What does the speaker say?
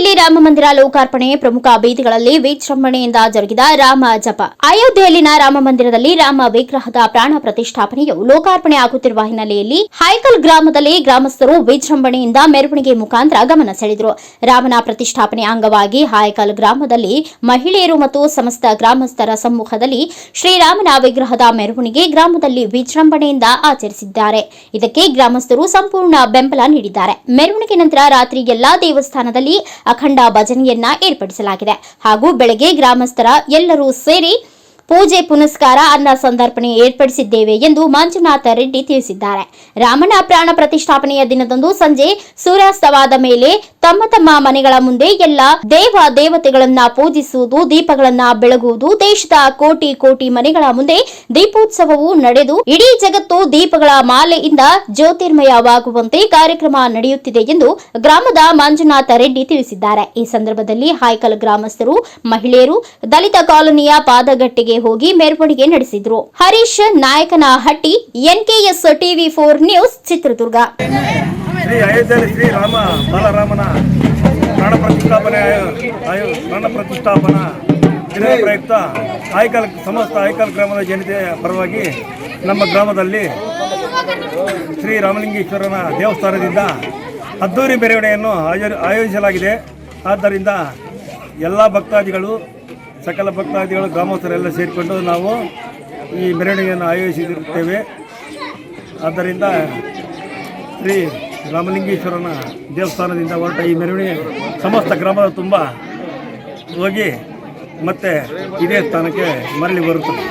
ಅಯೋಧ್ಯೆಯಲ್ಲಿ ರಾಮ ಮಂದಿರ ಲೋಕಾರ್ಪಣೆ ಪ್ರಮುಖ ಬೀದಿಗಳಲ್ಲಿ ವಿಜೃಂಭಣೆಯಿಂದ ಜರುಗಿದ ರಾಮ ಜಪ. ಅಯೋಧ್ಯೆಯಲ್ಲಿನ ರಾಮ ಮಂದಿರದಲ್ಲಿ ರಾಮ ವಿಗ್ರಹದ ಪ್ರಾಣ ಪ್ರತಿಷ್ಠಾಪನೆಯು ಲೋಕಾರ್ಪಣೆ ಆಗುತ್ತಿರುವ ಹಿನ್ನೆಲೆಯಲ್ಲಿ ಹೈಕಲ್ ಗ್ರಾಮದಲ್ಲಿ ಗ್ರಾಮಸ್ಥರು ವಿಜೃಂಭಣೆಯಿಂದ ಮೆರವಣಿಗೆ ಮುಖಾಂತರ ಗಮನ ಸೆಳೆದರು. ರಾಮನ ಪ್ರತಿಷ್ಠಾಪನೆ ಅಂಗವಾಗಿ ಹಾಯ್ಕಲ್ ಗ್ರಾಮದಲ್ಲಿ ಮಹಿಳೆಯರು ಮತ್ತು ಸಮಸ್ತ ಗ್ರಾಮಸ್ಥರ ಸಮ್ಮುಖದಲ್ಲಿ ಶ್ರೀರಾಮನ ವಿಗ್ರಹದ ಮೆರವಣಿಗೆ ಗ್ರಾಮದಲ್ಲಿ ವಿಜೃಂಭಣೆಯಿಂದ ಆಚರಿಸಿದ್ದಾರೆ. ಇದಕ್ಕೆ ಗ್ರಾಮಸ್ಥರು ಸಂಪೂರ್ಣ ಬೆಂಬಲ ನೀಡಿದ್ದಾರೆ. ಮೆರವಣಿಗೆ ನಂತರ ರಾತ್ರಿ ಎಲ್ಲಾ ದೇವಸ್ಥಾನದಲ್ಲಿ ಅಖಂಡ ಭಜನೆಯನ್ನ ಏರ್ಪಡಿಸಲಾಗಿದೆ. ಹಾಗೂ ಬೆಳಗ್ಗೆ ಗ್ರಾಮಸ್ಥರ ಎಲ್ಲರೂ ಸೇರಿ ಪೂಜೆ ಪುನಸ್ಕಾರ ಅನ್ನ ಸಂದರ್ಪಣೆ ಏರ್ಪಡಿಸಿದ್ದೇವೆ ಎಂದು ಮಂಜುನಾಥ ರೆಡ್ಡಿ ತಿಳಿಸಿದ್ದಾರೆ. ರಾಮನ ಪ್ರಾಣ ಪ್ರತಿಷ್ಠಾಪನೆಯ ದಿನದಂದು ಸಂಜೆ ಸೂರ್ಯಾಸ್ತವಾದ ಮೇಲೆ ತಮ್ಮ ತಮ್ಮ ಮನೆಗಳ ಮುಂದೆ ಎಲ್ಲ ದೇವ ದೇವತೆಗಳನ್ನ ಪೂಜಿಸುವುದು, ದೀಪಗಳನ್ನ ಬೆಳಗುವುದು, ದೇಶದ ಕೋಟಿ ಕೋಟಿ ಮನೆಗಳ ಮುಂದೆ ದೀಪೋತ್ಸವವು ನಡೆದು ಇಡೀ ಜಗತ್ತು ದೀಪಗಳ ಮಾಲೆಯಿಂದ ಜ್ಯೋತಿರ್ಮಯವಾಗುವಂತೆ ಕಾರ್ಯಕ್ರಮ ನಡೆಯುತ್ತಿದೆ ಎಂದು ಗ್ರಾಮದ ಮಂಜುನಾಥ ರೆಡ್ಡಿ ತಿಳಿಸಿದ್ದಾರೆ. ಈ ಸಂದರ್ಭದಲ್ಲಿ ಹಾಯ್ಕಲ್ ಗ್ರಾಮಸ್ಥರು, ಮಹಿಳೆಯರು, ದಲಿತ ಕಾಲೋನಿಯ ಪಾದಗಟ್ಟೆಗೆ ಹೋಗಿ ಮೆರವಣಿಗೆ ನಡೆಸಿದ್ರು. Harish Nayakanahatti NKS TV four news, Chitradurga. Shri ಅಯೋಧ್ಯೆಯಲ್ಲಿ ಶ್ರೀ ರಾಮ ಬಾಲರಾಮನ ಪ್ರಾಣ ದಿನದ ಪ್ರಯುಕ್ತ ಆಯ್ಕಲ್ ಸಮಸ್ತ ಆಯ್ಕಲ್ ಗ್ರಾಮದ ಜನತೆಯ ಪರವಾಗಿ ನಮ್ಮ ಗ್ರಾಮದಲ್ಲಿ ಶ್ರೀ ರಾಮಲಿಂಗೇಶ್ವರನ ದೇವಸ್ಥಾನದಿಂದ ಅದ್ದೂರಿ ಮೆರವಣಿಗೆಯನ್ನು ಆಯೋ ಆಯೋಜಿಸಲಾಗಿದೆ. ಆದ್ದರಿಂದ ಎಲ್ಲ ಭಕ್ತಾದಿಗಳು ಸಕಲ ಭಕ್ತಾದಿಗಳು, ಗ್ರಾಮಸ್ಥರೆಲ್ಲ ಸೇರಿಕೊಂಡು ನಾವು ಈ ಮೆರವಣಿಗೆಯನ್ನು ಆಯೋಜಿಸಿರುತ್ತೇವೆ. ಆದ್ದರಿಂದ ಶ್ರೀ ರಾಮಲಿಂಗೇಶ್ವರನ ದೇವಸ್ಥಾನದಿಂದ ಹೊರಟ ಈ ಮೆರವಣಿಗೆ ಸಮಸ್ತ ಗ್ರಾಮದ ತುಂಬ ಹೋಗಿ ಮತ್ತೆ ಇದೇ ಸ್ಥಾನಕ್ಕೆ ಮರಳಿ ಬರುತ್ತದೆ